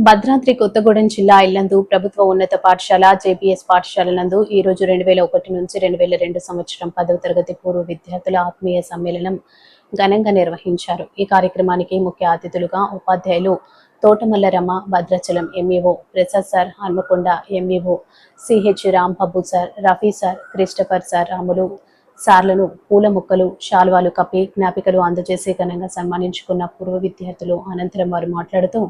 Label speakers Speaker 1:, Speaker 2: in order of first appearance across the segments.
Speaker 1: భద్రాద్రి కొత్తగూడెం జిల్లా ఇల్లందు ప్రభుత్వ ఉన్నత పాఠశాల జేబీఎస్ పాఠశాల నందు ఈ రోజు రెండు వేల ఒకటి నుంచి రెండు వేల రెండు సంవత్సరం పదవ తరగతి పూర్వ విద్యార్థుల ఆత్మీయ సమ్మేళనం ఘనంగా నిర్వహించారు. ఈ కార్యక్రమానికి ముఖ్య అతిథులుగా ఉపాధ్యాయులు Thotamalla Rama Bhadrachalam MEO Prasad sir Hanmakonda MEO CH Rambabu sir Rafi sir Christopher sir Ramulu సార్లను పూల మొక్కలు శాల్వాలు కప్పి జ్ఞాపికలు అందజేసి ఘనంగా సన్మానించుకున్న పూర్వ విద్యార్థులు అనంతరం వారు మాట్లాడుతూ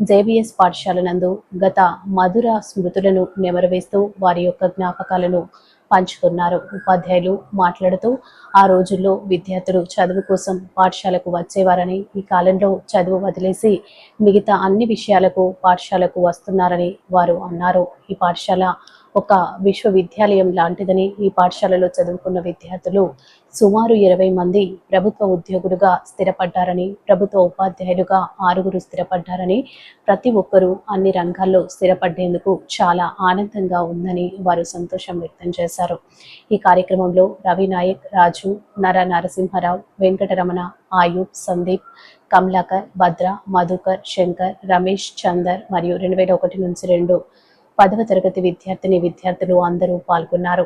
Speaker 1: జేబీఎస్ పాఠశాల నందు గత మధుర స్మృతులను నెమరవేస్తూ వారి యొక్క జ్ఞాపకాలను పంచుకున్నారు. ఉపాధ్యాయులు మాట్లాడుతూ ఆ రోజుల్లో విద్యార్థులు చదువు కోసం పాఠశాలకు వచ్చేవారని ఈ కాలంలో చదువు వదిలేసి మిగతా అన్ని విషయాలకు పాఠశాలకు వస్తున్నారని వారు అన్నారు. ఈ పాఠశాల ఒక విశ్వవిద్యాలయం లాంటిదని ఈ పాఠశాలలో చదువుకున్న విద్యార్థులు సుమారు ఇరవై మంది ప్రభుత్వ ఉద్యోగులుగా స్థిరపడ్డారని ప్రభుత్వ ఉపాధ్యాయులుగా ఆరుగురు స్థిరపడ్డారని ప్రతి ఒక్కరూ అన్ని రంగాల్లో స్థిరపడ్డేందుకు చాలా ఆనందంగా ఉందని వారు సంతోషం వ్యక్తం చేశారు. ఈ కార్యక్రమంలో రవి నాయక్ రాజు నర నరసింహారావు వెంకటరమణ ఆయుబ్ సందీప్ కమలాకర్ భద్ర మధుకర్ శంకర్ రమేష్ చందర్ మరియు రెండు వేల ఒకటి నుంచి రెండు పదవ తరగతి విద్యార్థిని విద్యార్థులు అందరూ పాల్గొన్నారు.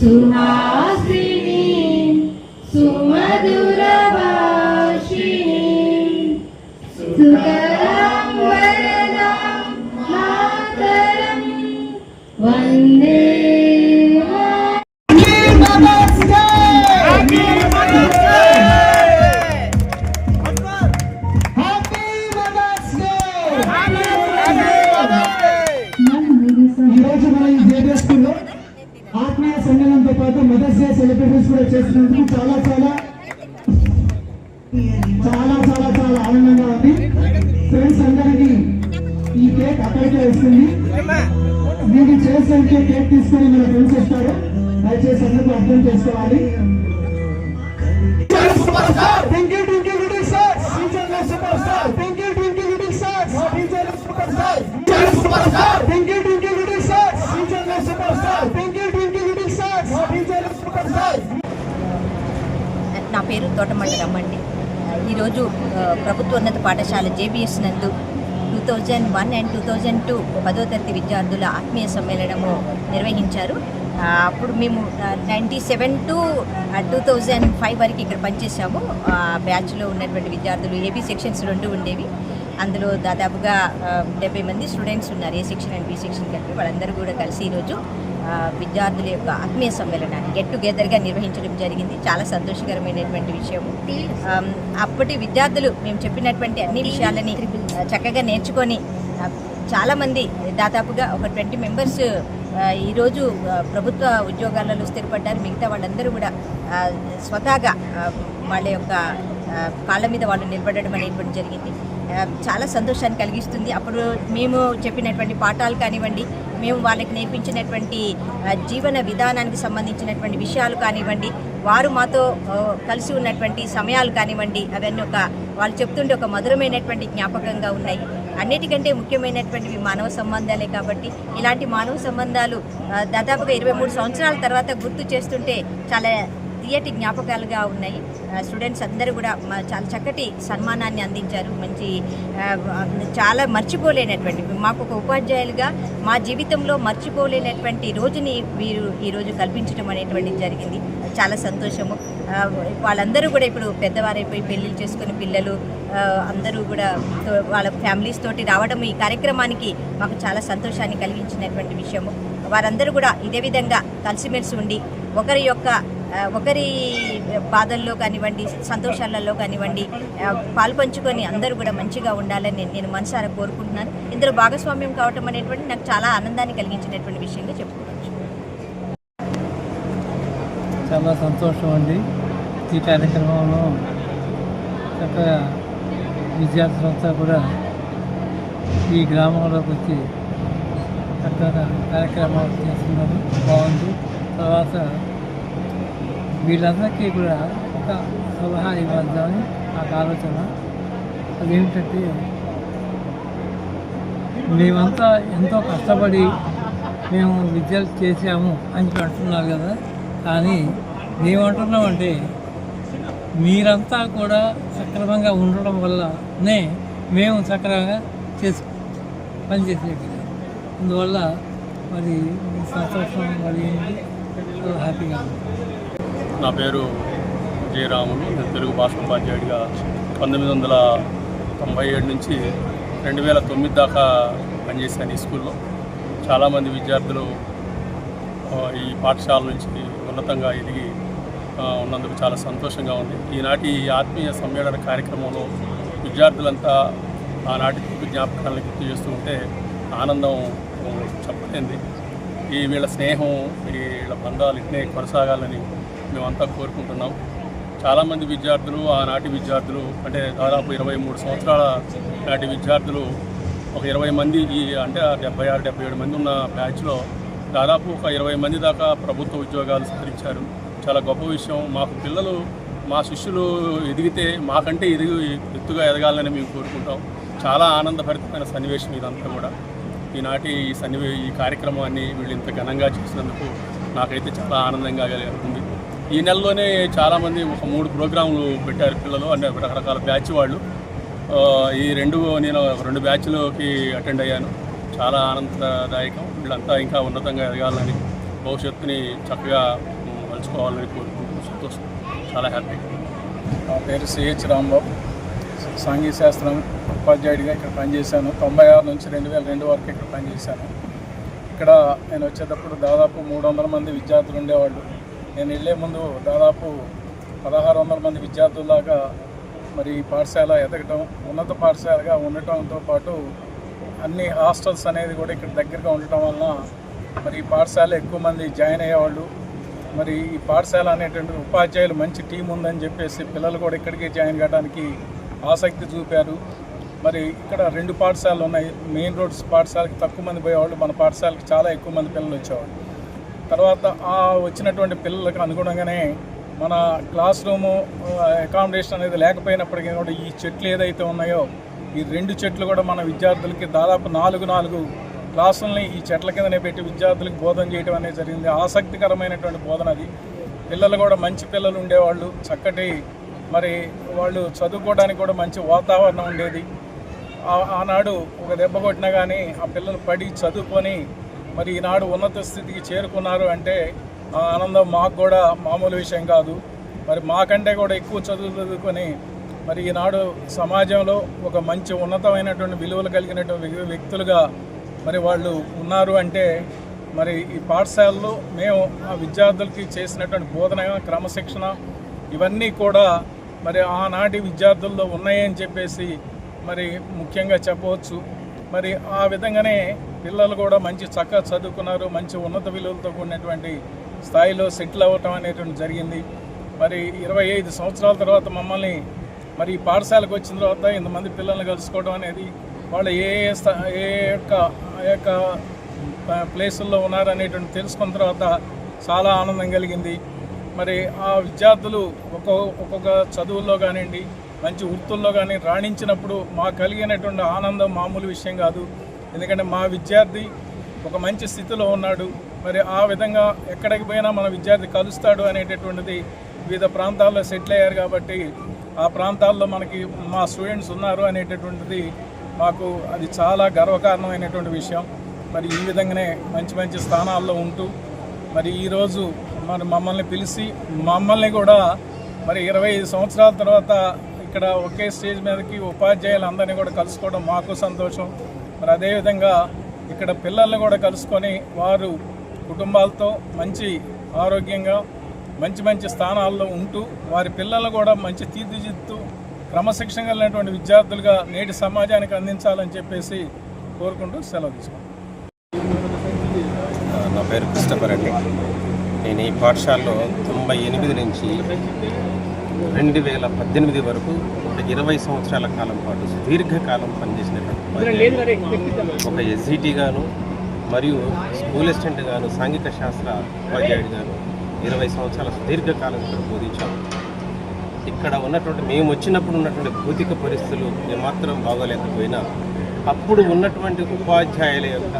Speaker 2: సుహాసిని
Speaker 3: సుమధుర ఎక్కడికి వేస్తుంది మీకు చేసే కేక్ తీసుకుని మీరు ఫ్రెండ్స్ వస్తారు. దయచేసి అందరికీ అర్థం చేసుకోవాలి.
Speaker 4: నా పేరు తోటమండ రమ్మండి. ఈరోజు ప్రభుత్వ ఉన్నత పాఠశాల జేబిఎస్ నందు thousand one and two thousand two పదో తరగతి విద్యార్థుల ఆత్మీయ సమ్మేళనము నిర్వహించారు. అప్పుడు మేము ninety seven to two thousand five వరకు ఇక్కడ పనిచేసాము బ్యాచ్లో ఉన్నటువంటి విద్యార్థులు ఏబీ సెక్షన్స్ రెండు ఉండేవి. అందులో దాదాపుగా డెబ్బై మంది స్టూడెంట్స్ ఉన్నారు. A section and B section కలిపి వాళ్ళందరూ కూడా కలిసి ఈరోజు విద్యార్థుల యొక్క ఆత్మీయ సమ్మేళనాన్ని గెట్ టుగెదర్గా నిర్వహించడం జరిగింది. చాలా సంతోషకరమైనటువంటి విషయం. అప్పటి విద్యార్థులు మేము చెప్పినటువంటి అన్ని విషయాలని చక్కగా నేర్చుకొని చాలామంది దాదాపుగా ఒక ట్వంటీ మెంబర్స్ ఈరోజు ప్రభుత్వ ఉద్యోగాలలో స్థిరపడ్డారు. మిగతా వాళ్ళందరూ కూడా స్వతహాగా వాళ్ళ యొక్క కాళ్ళ మీద వాళ్ళు నిలబడడం అనేటువంటి జరిగింది. చాలా సంతోషాన్ని కలిగిస్తుంది. అప్పుడు మేము చెప్పినటువంటి పాఠాలు కానివ్వండి మేము వాళ్ళకి నేర్పించినటువంటి జీవన విధానానికి సంబంధించినటువంటి విషయాలు కానివ్వండి వారు మాతో కలిసి ఉన్నటువంటి సమయాలు కానివ్వండి అవన్నీ ఒక వాళ్ళు చెప్తుంటే ఒక మధురమైనటువంటి జ్ఞాపకంగా ఉన్నాయి. అన్నిటికంటే ముఖ్యమైనటువంటివి మానవ సంబంధాలే కాబట్టి ఇలాంటి మానవ సంబంధాలు దాదాపుగా ఇరవై మూడు సంవత్సరాల తర్వాత గుర్తు చేస్తుంటే చాలా తీయటి జ్ఞాపకాలుగా ఉన్నాయి. స్టూడెంట్స్ అందరూ కూడా మా- చాలా చక్కటి సన్మానాన్ని అందించారు. మంచి చాలా మర్చిపోలేనటువంటి మాకు ఒక ఉపాధ్యాయులుగా మా జీవితంలో మర్చిపోలేనటువంటి రోజుని వీరు ఈరోజు కల్పించడం అనేటువంటిది జరిగింది. చాలా సంతోషము. వాళ్ళందరూ కూడా ఇప్పుడు పెద్దవారైపోయి పెళ్ళిళ్ళు చేసుకుని పిల్లలు అందరూ కూడా తో- వాళ్ళ ఫ్యామిలీస్ తోటి రావడం ఈ కార్యక్రమానికి మాకు చాలా సంతోషాన్ని కలిగించినటువంటి విషయము. వారందరూ కూడా ఇదే విధంగా కలిసిమెలిసి ఉండి ఒకరి యొక్క ఒకరి బాధల్లో కానివ్వండి సంతోషాలలో కానివ్వండి పాల్పంచుకొని అందరూ కూడా మంచిగా ఉండాలని నేను- నేను మనసారా కోరుకుంటున్నాను. ఇందులో భాగస్వామ్యం కావటం అనేటువంటి నాకు చాలా ఆనందాన్ని కలిగించినటువంటి విషయంగా చెప్పుకోవచ్చు.
Speaker 5: చాలా సంతోషం అండి ఈ కార్యక్రమంలో. చక్కగా విద్యార్థులంతా కూడా ఈ గ్రామంలోకి వచ్చి
Speaker 6: చక్కగా కార్యక్రమాలు చేస్తున్నారు. బాగుంది. తర్వాత వీళ్ళందరికీ కూడా ఒక సలహా ఇవ్వద్దామని నాకు ఆలోచన అదేమిటంటే మేమంతా ఎంతో కష్టపడి మేము విద్యలు చేసాము అని అంటున్నారు కదా. కానీ మేమంటున్నామంటే మీరంతా కూడా సక్రమంగా ఉండడం వల్లనే మేము సక్రమంగా చేసు పనిచేసేది అందువల్ల మరి సంతోషం మరి హ్యాపీగా ఉంది.
Speaker 7: నా పేరు జయరాములు నేను తెలుగు భాష ఉపాధ్యాయుడిగా పంతొమ్మిది వందల తొంభై ఏడు నుంచి రెండు వేల తొమ్మిది దాకా పనిచేశాను ఈ స్కూల్లో. చాలామంది విద్యార్థులు ఈ పాఠశాల నుంచి ఉన్నతంగా ఎదిగి ఉన్నందుకు చాలా సంతోషంగా ఉంది. ఈనాటి ఈ ఆత్మీయ సమ్మేళన కార్యక్రమంలో విద్యార్థులంతా ఆనాటి జ్ఞాపకాలను గుర్తు చేస్తూ ఉంటే ఆనందం చెప్పలేంది. ఈ వీళ్ళ స్నేహం ఈ వీళ్ళ బంధాలు ఇట్నే కొనసాగాలని మేమంతా కోరుకుంటున్నాం. చాలామంది విద్యార్థులు ఆనాటి విద్యార్థులు అంటే దాదాపు ఇరవై మూడు సంవత్సరాల నాటి విద్యార్థులు ఒక ఇరవై మంది ఈ అంటే డెబ్బై ఆరు డెబ్బై ఏడు మంది ఉన్న బ్యాచ్లో దాదాపు ఒక ఇరవై మంది దాకా ప్రభుత్వ ఉద్యోగాలు సాధించారు చాలా గొప్ప విషయం. మాకు పిల్లలు మా శిష్యులు ఎదిగితే మాకంటే ఎదిగి ఎత్తుగా ఎదగాలని మేము కోరుకుంటాం. చాలా ఆనందభరితమైన సన్నివేశం ఇదంతా కూడా. ఈనాటి ఈ సన్నివే ఈ కార్యక్రమాన్ని వీళ్ళు ఇంత ఘనంగా చేసినందుకు నాకైతే చాలా ఆనందంగా ఉంది ఈ నెలలోనే చాలామంది ఒక మూడు ప్రోగ్రాంలు పెట్టారు పిల్లలు అంటే రకరకాల బ్యాచ్ వాళ్ళు. ఈ రెండు నేను రెండు బ్యాచ్లోకి అటెండ్ అయ్యాను. చాలా ఆనందదాయకం. వీళ్ళంతా ఇంకా ఉన్నతంగా ఎదగాలని భవిష్యత్తుని చక్కగా మలుచుకోవాలని కోరుకుంటూ సంతోషం. చాలా హ్యాపీ.
Speaker 8: నా పేరు సిహెచ్ రాంబాబు. సాంఘిక శాస్త్రం ఉపాధ్యాయుడిగా ఇక్కడ పనిచేశాను. తొంభై ఆరు నుంచి రెండు వేల రెండు వరకు ఇక్కడ పనిచేశాను. ఇక్కడ నేను వచ్చేటప్పుడు దాదాపు మూడు వందల మంది విద్యార్థులు ఉండేవాళ్ళు. నేను వెళ్ళే ముందు దాదాపు పదహారు వందల మంది విద్యార్థుల్లాగా మరి ఈ పాఠశాల ఎదగటం ఉన్నత పాఠశాలగా ఉండటంతో పాటు అన్ని హాస్టల్స్ అనేది కూడా ఇక్కడ దగ్గరగా ఉండటం వలన మరి ఈ పాఠశాల ఎక్కువ మంది జాయిన్ అయ్యేవాళ్ళు. మరి ఈ పాఠశాల అనేటువంటి ఉపాధ్యాయులు మంచి టీం ఉందని చెప్పేసి పిల్లలు కూడా ఇక్కడికి జాయిన్ కావడానికి ఆసక్తి చూపారు. మరి ఇక్కడ రెండు పాఠశాలలు ఉన్నాయి. మెయిన్ రోడ్స్ పాఠశాలకి తక్కువ మంది పోయేవాళ్ళు. మన పాఠశాలకి చాలా ఎక్కువ మంది పిల్లలు వచ్చేవాళ్ళు. తర్వాత ఆ వచ్చినటువంటి పిల్లలకు అనుగుణంగానే మన క్లాస్ రూము అకామిడేషన్ అనేది లేకపోయినప్పటికీ కూడా ఈ చెట్లు ఏదైతే ఉన్నాయో ఈ రెండు చెట్లు కూడా మన విద్యార్థులకి దాదాపు నాలుగు నాలుగు క్లాసులని ఈ చెట్ల కిందనే పెట్టి విద్యార్థులకు బోధన చేయడం అనేది జరిగింది. ఆసక్తికరమైనటువంటి బోధన అది. పిల్లలు కూడా మంచి పిల్లలు ఉండేవాళ్ళు చక్కటి మరి వాళ్ళు చదువుకోవడానికి కూడా మంచి వాతావరణం ఉండేది. ఆనాడు ఒక దెబ్బ కొట్టినా కానీ ఆ పిల్లలు పడి చదువుకొని మరి ఈనాడు ఉన్నత స్థితికి చేరుకున్నారు అంటే ఆ ఆనందం మాకు కూడా మామూలు విషయం కాదు. మరి మాకంటే కూడా ఎక్కువ చదువు చదువుకొని మరి ఈనాడు సమాజంలో ఒక మంచి ఉన్నతమైనటువంటి విలువలు కలిగినటువంటి వ్యక్తులుగా మరి వాళ్ళు ఉన్నారు అంటే మరి ఈ పాఠశాలలో మేము ఆ విద్యార్థులకి చేసినటువంటి బోధన క్రమశిక్షణ ఇవన్నీ కూడా మరి ఆనాటి విద్యార్థుల్లో ఉన్నాయని చెప్పేసి మరి ముఖ్యంగా చెప్పవచ్చు. మరి ఆ విధంగానే పిల్లలు కూడా మంచి చక్కగా చదువుకున్నారు మంచి ఉన్నత విలువలతో కూడినటువంటి స్థాయిలో సెటిల్ అవ్వటం అనేటువంటి జరిగింది. మరి ఇరవై ఐదు సంవత్సరాల తర్వాత మమ్మల్ని మరి పాఠశాలకు వచ్చిన తర్వాత ఇంతమంది పిల్లల్ని కలుసుకోవడం అనేది వాళ్ళు ఏ ఏ ఏ యొక్క ఆ యొక్క ప్లేసుల్లో ఉన్నారనేటువంటి తెలుసుకున్న తర్వాత చాలా ఆనందం కలిగింది. మరి ఆ విద్యార్థులు ఒక్కొక్క ఒక్కొక్క చదువుల్లో కానివ్వండి మంచి వృత్తుల్లో కానీ రాణించినప్పుడు మాకు కలిగినటువంటి ఆనందం మామూలు విషయం కాదు. ఎందుకంటే మా విద్యార్థి ఒక మంచి స్థితిలో ఉన్నాడు. మరి ఆ విధంగా ఎక్కడికి పోయినా మన విద్యార్థి కలుస్తాడు అనేటటువంటిది వివిధ ప్రాంతాల్లో సెటిల్ అయ్యారు కాబట్టి ఆ ప్రాంతాల్లో మనకి మా స్టూడెంట్స్ ఉన్నారు అనేటటువంటిది మాకు అది చాలా గర్వకారణమైనటువంటి విషయం. మరి ఈ విధంగానే మంచి మంచి స్థానాల్లో ఉంటూ మరి ఈరోజు మరి మమ్మల్ని పిలిచి మమ్మల్ని కూడా మరి ఇరవై ఐదు సంవత్సరాల తర్వాత ఇక్కడ ఒకే స్టేజ్ మీదకి ఉపాధ్యాయులందరినీ కూడా కలుసుకోవడం మాకు సంతోషం. మరి అదేవిధంగా ఇక్కడ పిల్లల్ని కూడా కలుసుకొని వారు కుటుంబాలతో మంచి ఆరోగ్యంగా మంచి మంచి స్థానాల్లో ఉంటూ వారి పిల్లలను కూడా మంచి తీర్చిదిద్దుతూ క్రమశిక్షణ కలిగినటువంటి విద్యార్థులుగా నేటి సమాజానికి అందించాలని చెప్పేసి కోరుకుంటూ సెలవు తీసుకుంటాం
Speaker 9: నా పేరు క్రిస్టఫర్ అండి నేను ఈ పాఠశాలలో తొంభై ఎనిమిది నుంచి రెండు వేల పద్దెనిమిది వరకు ఒక ఇరవై సంవత్సరాల కాలం పాటు సుదీర్ఘకాలం పనిచేసినటువంటి. ఒక ఎస్జిటిగాను మరియు స్కూల్ అసిస్టెంట్ గాను సాంఘిక శాస్త్ర ఉపాధ్యాయుడు గాను ఇరవై సంవత్సరాల సుదీర్ఘకాలం ఇక్కడ బోధించాము ఇక్కడ ఉన్నటువంటి మేము వచ్చినప్పుడు ఉన్నటువంటి భౌతిక పరిస్థితులు ఏమాత్రం బాగోలేకపోయినా అప్పుడు ఉన్నటువంటి ఉపాధ్యాయుల యొక్క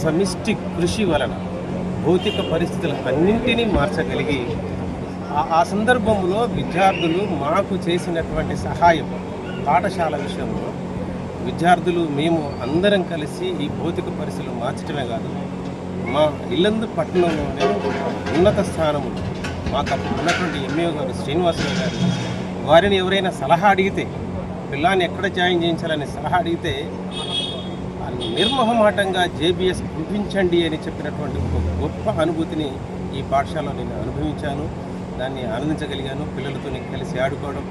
Speaker 9: సమిష్టి కృషి వలన భౌతిక పరిస్థితులు అన్నింటినీ మార్చగలిగి ఆ- ఆ సందర్భంలో విద్యార్థులు మాకు చేసినటువంటి సహాయం పాఠశాల విషయంలో విద్యార్థులు మేము అందరం కలిసి ఈ భౌతిక పరిస్థితులు మార్చడమే కాదు మా ఇల్లందు పట్టణంలోనే ఉన్నత స్థానములు మాకు అప్పుడు ఉన్నటువంటి ఎంఏ గారు శ్రీనివాసరావు గారు వారిని ఎవరైనా సలహా అడిగితే పిల్లాన్ని ఎక్కడ జాయిన్ చేయించాలని సలహా అడిగితే నిర్మహమాటంగా జేబీఎస్ పంపించండి అని చెప్పినటువంటి ఒక గొప్ప అనుభూతిని ఈ పాఠశాలలో నేను అనుభవించాను. దాన్ని ఆనందించగలిగాను పిల్లలతో కలిసి ఆడుకోవడం.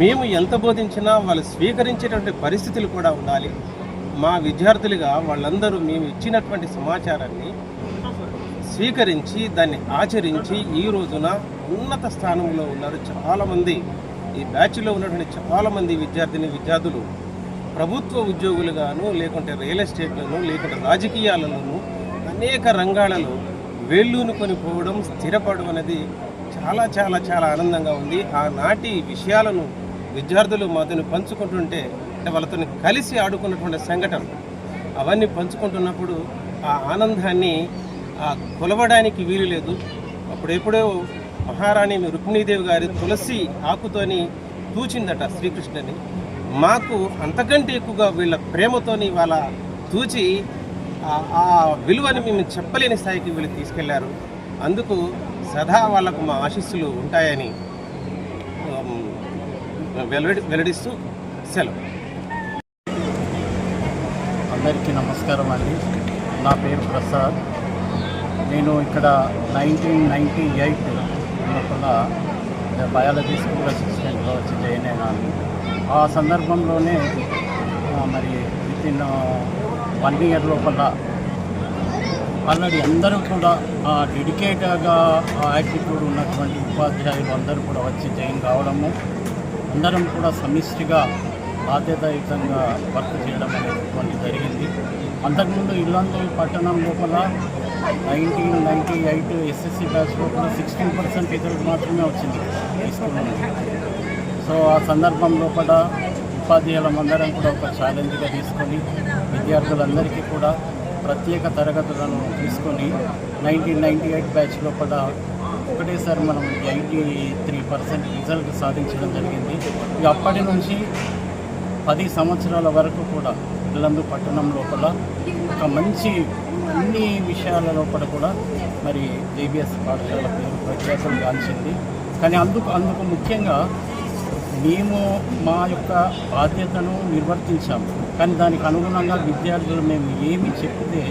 Speaker 9: మేము ఎంత బోధించినా వాళ్ళు స్వీకరించేటువంటి పరిస్థితులు కూడా ఉండాలి. మా విద్యార్థులుగా వాళ్ళందరూ మేము ఇచ్చినటువంటి సమాచారాన్ని స్వీకరించి దాన్ని ఆచరించి ఈ రోజున ఉన్నత స్థానంలో ఉన్నారు చాలామంది. ఈ బ్యాచ్లో ఉన్నటువంటి చాలామంది విద్యార్థిని విద్యార్థులు ప్రభుత్వ ఉద్యోగులుగాను లేకుంటే రియల్ ఎస్టేట్లను లేకుంటే రాజకీయాలలోనూ అనేక రంగాలలో వేళ్ళూనుకొని పోవడం స్థిరపడడం అనేది చాలా చాలా చాలా ఆనందంగా ఉంది. ఆనాటి విషయాలను విద్యార్థులు మాతోని పంచుకుంటుంటే అంటే వాళ్ళతో కలిసి ఆడుకున్నటువంటి సంఘటన అవన్నీ పంచుకుంటున్నప్పుడు ఆ ఆనందాన్ని కొలవడానికి వీలు లేదు. అప్పుడెప్పుడో మహారాణి రుక్మిణీదేవి గారి తులసి ఆకుతోని తూచిందట శ్రీకృష్ణుని. మాకు అంతకంటే ఎక్కువగా వీళ్ళ ప్రేమతోని వాళ్ళ తూచి ఆ- ఆ విలువని మేము చెప్పలేని స్థాయికి వీళ్ళు తీసుకెళ్ళారు. అందుకు సదా వాళ్ళకు మా ఆశీస్సులు ఉంటాయని వెల్లడి వెల్లడిస్తూ సెలవు.
Speaker 10: అందరికీ నమస్కారం అండి. నా పేరు ప్రసాద్. నేను ఇక్కడ నైన్టీన్ నైంటీ ఎయిట్ లోపల బయాలజీ స్కూల్ అసిస్టెంట్గా వచ్చి జాయిన్ అయినాను. ఆ సందర్భంలోనే మరి విత్ ఇన్ వన్ ఇయర్ లోపల ఆల్రెడీ అందరూ కూడా డెడికేటెడ్గా యాటిట్యూడ్ ఉన్నటువంటి ఉపాధ్యాయులు అందరూ కూడా వచ్చి జాయిన్ కావడము అందరం కూడా సమిష్టిగా బాధ్యతాయుతంగా వర్క్ చేయడం అనేటువంటి జరిగింది. అంతకుముందు ఇల్లందు పట్టణం లోపల nineteen ninety eight SSC batch లోపల సిక్స్టీన్ పర్సెంట్ రిజల్ట్ మాత్రమే వచ్చింది సో ఆ సందర్భం లోపల ఉపాధ్యాయులందరం కూడా ఒక ఛాలెంజ్గా తీసుకొని విద్యార్థులందరికీ కూడా ప్రత్యేక తరగతులను తీసుకొని నైన్టీన్ నైంటీ ఎయిట్ బ్యాచ్ లోపల ఒకటేసారి మనం ఎయిటీ త్రీ పర్సెంట్ రిజల్ట్ సాధించడం జరిగింది. ఇక అప్పటి నుంచి పది సంవత్సరాల వరకు కూడా ఇల్లందు పట్టణం లోపల ఒక మంచి అన్ని విషయాల లోపల కూడా మరి జేబీఎస్ పాఠశాల పేరు ప్రఖ్యాతం గాంచింది. కానీ అందుకు అందుకు ముఖ్యంగా మేము మా యొక్క బాధ్యతను నిర్వర్తించాము. కానీ దానికి అనుగుణంగా విద్యార్థులు మేము ఏమి చెప్తే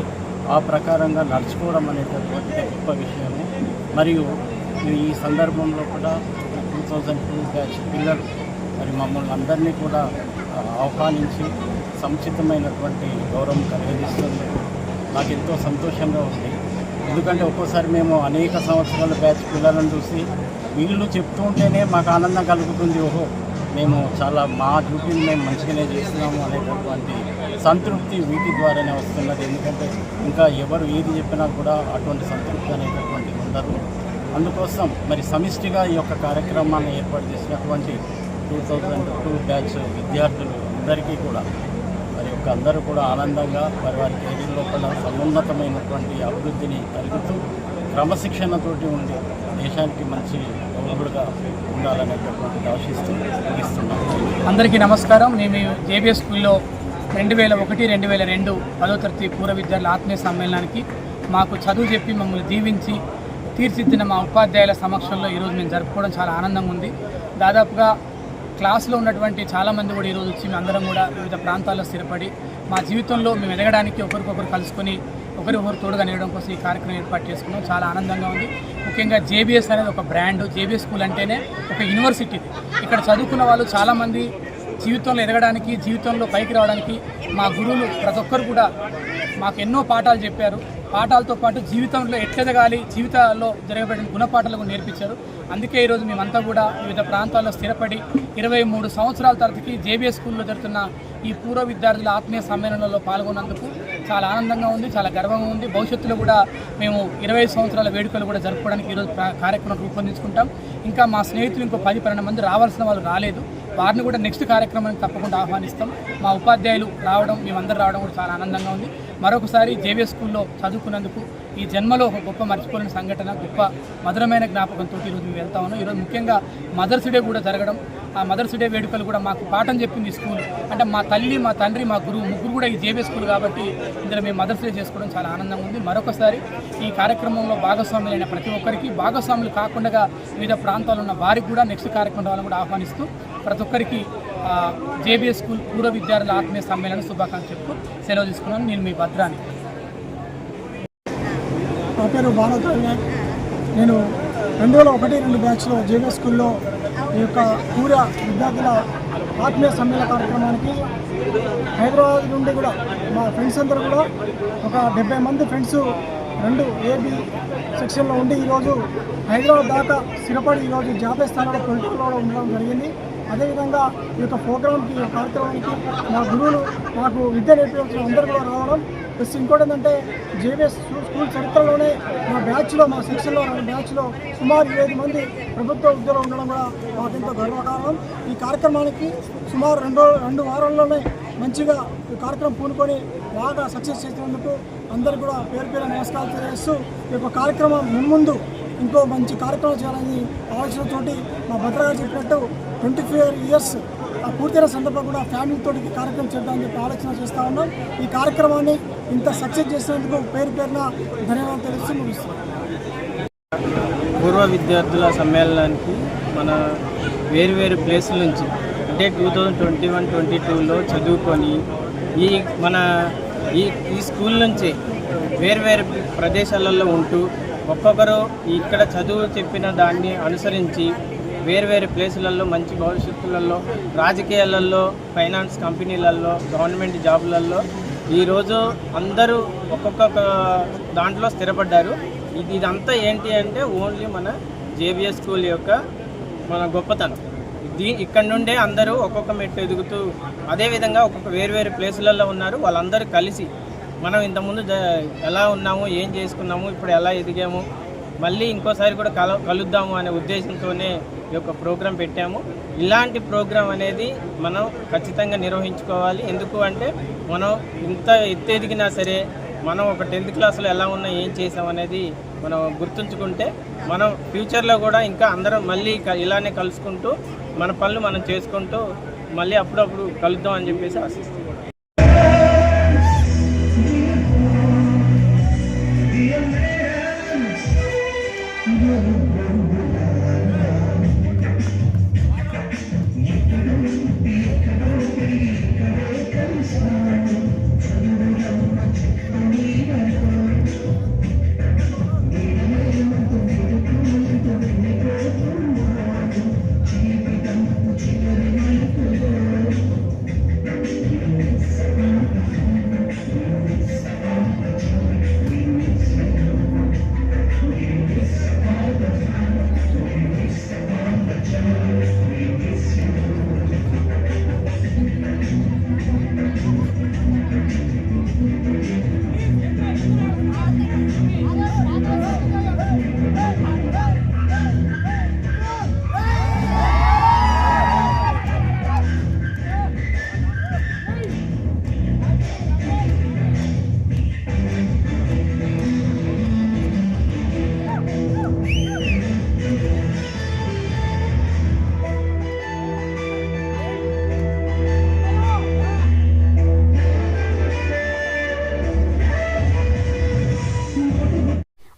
Speaker 10: ఆ ప్రకారంగా నడుచుకోవడం అనేటటువంటి గొప్ప విషయము. మరియు ఈ సందర్భంలో కూడా టూ థౌజండ్ టూ బ్యాచ్ పిల్లలు మరి మమ్మల్ని అందరినీ కూడా ఆహ్వానించి సముచితమైనటువంటి గౌరవం కలిగిస్తుంది నాకు ఎంతో సంతోషంగా ఉంది. ఎందుకంటే ఒక్కోసారి మేము అనేక సంవత్సరాల బ్యాచ్ పిల్లలను చూసి వీళ్ళు చెప్తూ ఉంటేనే మాకు ఆనందం కలుగుతుంది. ఓహో మేము చాలా మా డ్యూటీని మేము మంచిగానే చేస్తున్నాము అనేటటువంటి సంతృప్తి వీటి ద్వారానే వస్తున్నది. ఎందుకంటే ఇంకా ఎవరు ఏది చెప్పినా కూడా అటువంటి సంతృప్తి అనేటటువంటిది ఉండదు. అందుకోసం మరి సమిష్టిగా ఈ యొక్క కార్యక్రమాన్ని ఏర్పాటు చేసినటువంటి టూ థౌజండ్ టూ బ్యాచ్ విద్యార్థులు అందరికీ కూడా మరి యొక్క అందరూ కూడా ఆనందంగా వారి వారి కెరీర్ లోపల సమున్నతమైనటువంటి అభివృద్ధిని కలుగుతూ క్రమశిక్షణతోటి ఉండి దేశానికి మంచి పౌరుడుగా ఉండాలనేటటువంటి ఆశిస్తూ ముగిస్తున్నాను
Speaker 6: అందరికీ నమస్కారం. నేను జేబీఎస్ స్కూల్లో రెండు వేల ఒకటి రెండు వేల రెండు పదో తరగతి పూర్వ విద్యార్థుల ఆత్మీయ సమ్మేళనానికి మాకు చదువు చెప్పి మమ్మల్ని దీవించి తీర్చిదిద్దిన మా ఉపాధ్యాయుల సమక్షంలో ఈరోజు మేము జరుపుకోవడం చాలా ఆనందంగా ఉంది. దాదాపుగా క్లాస్లో ఉన్నటువంటి చాలామంది కూడా ఈరోజు వచ్చి మేము అందరం కూడా వివిధ ప్రాంతాల్లో స్థిరపడి మా జీవితంలో మేము ఎదగడానికి ఒకరికొకరు కలుసుకొని ఒకరికొకరు తోడుగా నేయడం కోసం ఈ కార్యక్రమం ఏర్పాటు చేసుకున్నాం. చాలా ఆనందంగా ఉంది. ముఖ్యంగా జేబీఎస్ అనేది ఒక బ్రాండ్. జేబీఎస్ స్కూల్ అంటేనే ఒక యూనివర్సిటీ ఇక్కడ చదువుకున్న వాళ్ళు చాలామంది జీవితంలో ఎదగడానికి జీవితంలో పైకి రావడానికి మా గురువులు ప్రతి ఒక్కరు కూడా మాకు ఎన్నో పాఠాలు చెప్పారు. పాఠాలతో పాటు జీవితంలో ఎట్లెదగాలి జీవితాల్లో జరగబడిన గుణపాఠాలు కూడా నేర్పించారు. అందుకే ఈరోజు మేమంతా కూడా వివిధ ప్రాంతాల్లో స్థిరపడి ఇరవై మూడు సంవత్సరాల తరగతికి జేబీఎస్ స్కూల్లో జరుగుతున్న ఈ పూర్వ విద్యార్థుల ఆత్మీయ సమ్మేళనంలో పాల్గొన్నందుకు చాలా ఆనందంగా ఉంది చాలా గర్వంగా ఉంది. భవిష్యత్తులో కూడా మేము ఇరవై సంవత్సరాల వేడుకలు కూడా జరుపుకోవడానికి ఈరోజు కార్యక్రమం రూపొందించుకుంటాం. ఇంకా మా స్నేహితులు ఇంకో పది పన్నెండు మంది రావాల్సిన వాళ్ళు రాలేదు. వారిని కూడా నెక్స్ట్ కార్యక్రమానికి తప్పకుండా ఆహ్వానిస్తాం. మా ఉపాధ్యాయులు రావడం మేమందరూ రావడం కూడా చాలా ఆనందంగా ఉంది. మరొకసారి జేవీఎస్ స్కూల్లో చదువుకున్నందుకు ఈ జన్మలో ఒక గొప్ప మర్చిపోలేని సంఘటన గొప్ప మధురమైన జ్ఞాపకంతో ఈరోజు మేము వెళ్తా ఉన్నాం. ఈరోజు ముఖ్యంగా మదర్స్ డే కూడా జరగడం ఆ మదర్స్ డే వేడుకలు కూడా మాకు పాఠం చెప్పింది స్కూల్. అంటే మా తల్లి మా తండ్రి మా గురువు ముగ్గురు కూడా ఈ జేబీ స్కూల్ కాబట్టి ఇందులో మేము మదర్స్ డే చేసుకోవడం చాలా ఆనందంగా ఉంది. మరొకసారి ఈ కార్యక్రమంలో భాగస్వాములైన ప్రతి ఒక్కరికి భాగస్వాములు కాకుండా వివిధ ప్రాంతాల్లో ఉన్న వారికి కూడా నెక్స్ట్ కార్యక్రమం కూడా ఆహ్వానిస్తూ ప్రతి ఒక్కరికి జేబీఎస్ స్కూల్ పూర్వ విద్యార్థుల ఆత్మీయ సమ్మేళన శుభాకాంక్షలు చెప్తూ సెలవు తీసుకున్నాను. నేను మీ భద్రాని.
Speaker 11: నా పేరు భారత్ నేను రెండు వేల ఒకటి రెండు బ్యాచ్లో జేబీఎస్ స్కూల్లో ఈ యొక్క పూర విద్యార్థుల ఆత్మీయ సమ్మేళన కార్యక్రమానికి హైదరాబాద్ నుండి కూడా మా ఫ్రెండ్స్ అందరూ కూడా ఒక డెబ్బై మంది ఫ్రెండ్స్ రెండు ఏబి సెక్షన్లో ఉండి ఈరోజు హైదరాబాద్ దాకా స్థిరపడి ఈరోజు జాతీయ స్థాయిలో పొలిటికల్లో ఉండడం జరిగింది. అదేవిధంగా ఈ యొక్క ప్రోగ్రామ్కి కార్యక్రమానికి మా గురువులు మాకు విద్య నేర్పించిన అందరూ కూడా రావడం. ప్లస్ ఇంకోటి ఏంటంటే జేవిఎస్ స్కూల్ చరిత్రలోనే మా బ్యాచ్లో మా సెక్షన్లో రెండు బ్యాచ్లో సుమారు ఏడు మంది ప్రభుత్వ ఉద్యోగులు ఉండడం కూడా మాకెంతో గర్వకారణం. ఈ కార్యక్రమానికి సుమారు రెండు రెండు వారాల్లోనే మంచిగా ఈ కార్యక్రమం పూనుకొని బాగా సక్సెస్ చేసినందుకు అందరు కూడా పేరు పేరు నమస్కారాలు తెలియజేస్తూ ఈ యొక్క కార్యక్రమం మున్ముందు ఇంకో మంచి కార్యక్రమం చేయాలని ఆలోచనతోటి మా భద్రగా చెప్పినట్టు ట్వంటీ ఫైవ్ ఇయర్స్ ఆ పూర్తయిన సందర్భంగా కూడా ఫ్యామిలీతో ఈ కార్యక్రమం చేద్దామని చెప్పి ఆలోచన చేస్తూ ఉన్నాం. ఈ కార్యక్రమాన్ని ఇంత సక్సెస్ చేసినందుకు పేరు పేరున ధన్యవాదాలు తెలుస్తూ ముగిస్తున్నాం
Speaker 12: పూర్వ విద్యార్థుల సమ్మేళనానికి మన వేరు వేరు ప్లేసుల నుంచి అంటే two thousand twenty one twenty టూలో చదువుకొని ఈ మన ఈ ఈ స్కూల్ నుంచి వేరువేరు ప్రదేశాలలో ఉంటూ ఒక్కొక్కరు ఇక్కడ చదువు చెప్పిన దాన్ని అనుసరించి వేరువేరు ప్లేసులలో మంచి భవిష్యత్తులలో రాజకీయాలలో ఫైనాన్స్ కంపెనీలలో గవర్నమెంట్ జాబులలో ఈరోజు అందరూ ఒక్కొక్క దాంట్లో స్థిరపడ్డారు. ఇది ఇదంతా ఏంటి అంటే ఓన్లీ మన జేబిఎస్ స్కూల్ యొక్క మన గొప్పతనం. దీ ఇక్కడ నుండే అందరూ ఒక్కొక్క మెట్టు ఎదుగుతూ అదేవిధంగా ఒక్కొక్క వేరు వేరు ప్లేసులలో ఉన్నారు. వాళ్ళందరూ కలిసి మనం ఇంతకుముందు ఎలా ఉన్నాము ఏం చేసుకున్నాము ఇప్పుడు ఎలా ఎదిగాము మళ్ళీ ఇంకోసారి కూడా కల కలుద్దాము అనే ఉద్దేశంతోనే ఈ యొక్క ప్రోగ్రాం పెట్టాము. ఇలాంటి ప్రోగ్రాం అనేది మనం ఖచ్చితంగా నిర్వహించుకోవాలి. ఎందుకు అంటే మనం ఇంత ఎత్తు ఎదిగినా సరే మనం ఒక టెన్త్ క్లాస్లో ఎలా ఉన్నా ఏం చేసాం అనేది మనం గుర్తుంచుకుంటే మనం ఫ్యూచర్లో కూడా ఇంకా అందరం మళ్ళీ ఇలానే కలుసుకుంటూ మన పనులు మనం చేసుకుంటూ మళ్ళీ అప్పుడప్పుడు కలుద్దాం అని చెప్పేసి ఆశిస్తాం